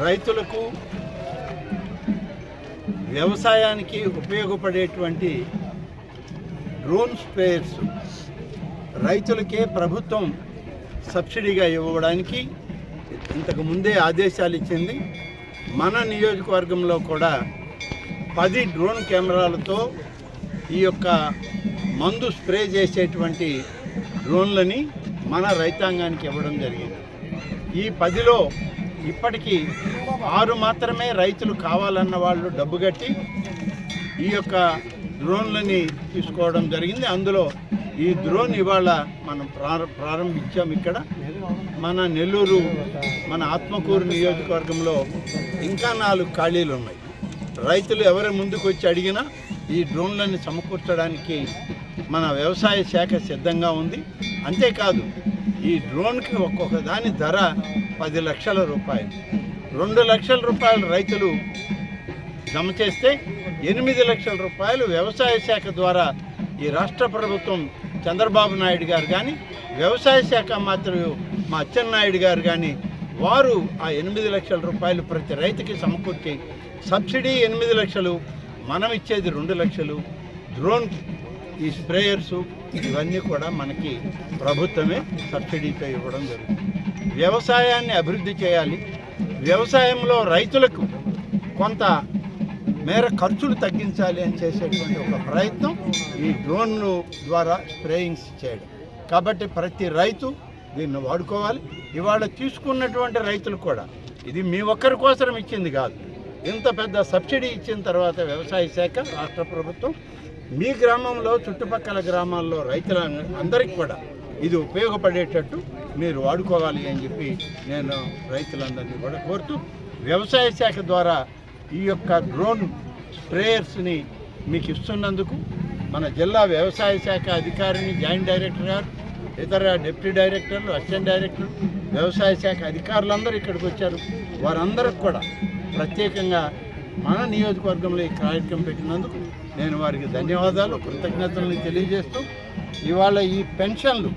రైతులకు వ్యవసాయానికి ఉపయోగపడేటువంటి డ్రోన్ స్ప్రేయర్స్ రైతులకే ప్రభుత్వం సబ్సిడీగా ఇవ్వడానికి ఇంతకు ముందే ఆదేశాలు ఇచ్చింది. మన నియోజకవర్గంలో కూడా పది డ్రోన్ కెమెరాలతో ఈ యొక్క మందు స్ప్రే చేసేటువంటి డ్రోన్లని మన రైతాంగానికి ఇవ్వడం జరిగింది. ఈ పదిలో ఇప్పటికీ ఆరు మాత్రమే రైతులు కావాలన్న వాళ్ళు డబ్బు కట్టి ఈ యొక్క డ్రోన్లని తీసుకోవడం జరిగింది. అందులో ఈ డ్రోన్ ఇవాళ మనం ప్రార ప్రారంభించాం ఇక్కడ. మన నెల్లూరు మన ఆత్మకూరు నియోజకవర్గంలో ఇంకా నాలుగు ఖాళీలు ఉన్నాయి. రైతులు ఎవరి ముందుకు వచ్చి అడిగినా ఈ డ్రోన్లను సమకూర్చడానికి మన వ్యవసాయ శాఖ సిద్ధంగా ఉంది. అంతేకాదు ఈ డ్రోన్కి ఒక్కొక్క దాని ధర పది లక్షల రూపాయలు. రెండు లక్షల రూపాయలు రైతులు జమ చేస్తే ఎనిమిది లక్షల రూపాయలు వ్యవసాయ శాఖ ద్వారా ఈ రాష్ట్ర ప్రభుత్వం చంద్రబాబు నాయుడు గారు కానీ వ్యవసాయ శాఖ మాత్రమే మా అచ్చెన్నాయుడు గారు కానీ వారు ఆ ఎనిమిది లక్షల రూపాయలు ప్రతి రైతుకి సమకూర్చి సబ్సిడీ ఎనిమిది లక్షలు మనం ఇచ్చేది రెండు లక్షలు డ్రోన్ ఈ స్ప్రేయర్స్ ఇవన్నీ కూడా మనకి ప్రభుత్వమే సబ్సిడీతో ఇవ్వడం జరుగుతుంది. వ్యవసాయాన్ని అభివృద్ధి చేయాలి. వ్యవసాయంలో రైతులకు కొంత మేర ఖర్చులు తగ్గించాలి అని చేసేటువంటి ఒక ప్రయత్నం ఈ డ్రోన్లు ద్వారా స్ప్రేయింగ్స్ చేయడం. కాబట్టి ప్రతి రైతు దీన్ని వాడుకోవాలి. ఇవాళ తీసుకున్నటువంటి రైతులు కూడా ఇది మీ ఒక్కరి కోసం ఇచ్చింది కాదు. ఇంత పెద్ద సబ్సిడీ ఇచ్చిన తర్వాత వ్యవసాయ శాఖ రాష్ట్ర ప్రభుత్వం మీ గ్రామంలో చుట్టుపక్కల గ్రామాల్లో రైతుల అందరికీ కూడా ఇది ఉపయోగపడేటట్టు మీరు వాడుకోవాలి అని చెప్పి నేను రైతులందరినీ కూడా కోరుతూ వ్యవసాయ శాఖ ద్వారా ఈ యొక్క డ్రోన్ స్ప్రేయర్స్ని మీకు ఇస్తున్నందుకు మన జిల్లా వ్యవసాయ శాఖ అధికారిని జాయింట్ డైరెక్టర్ గారు ఇతర డిప్యూటీ డైరెక్టర్లు అసిస్టెంట్ డైరెక్టర్ వ్యవసాయ శాఖ అధికారులందరూ ఇక్కడికి వచ్చారు. వారందరికి కూడా ప్రత్యేకంగా మన నియోజకవర్గంలో ఈ కార్యక్రమం పెట్టినందుకు నేను వారికి ధన్యవాదాలు కృతజ్ఞతలను తెలియజేస్తూ ఇవాళ ఈ పెన్షన్లు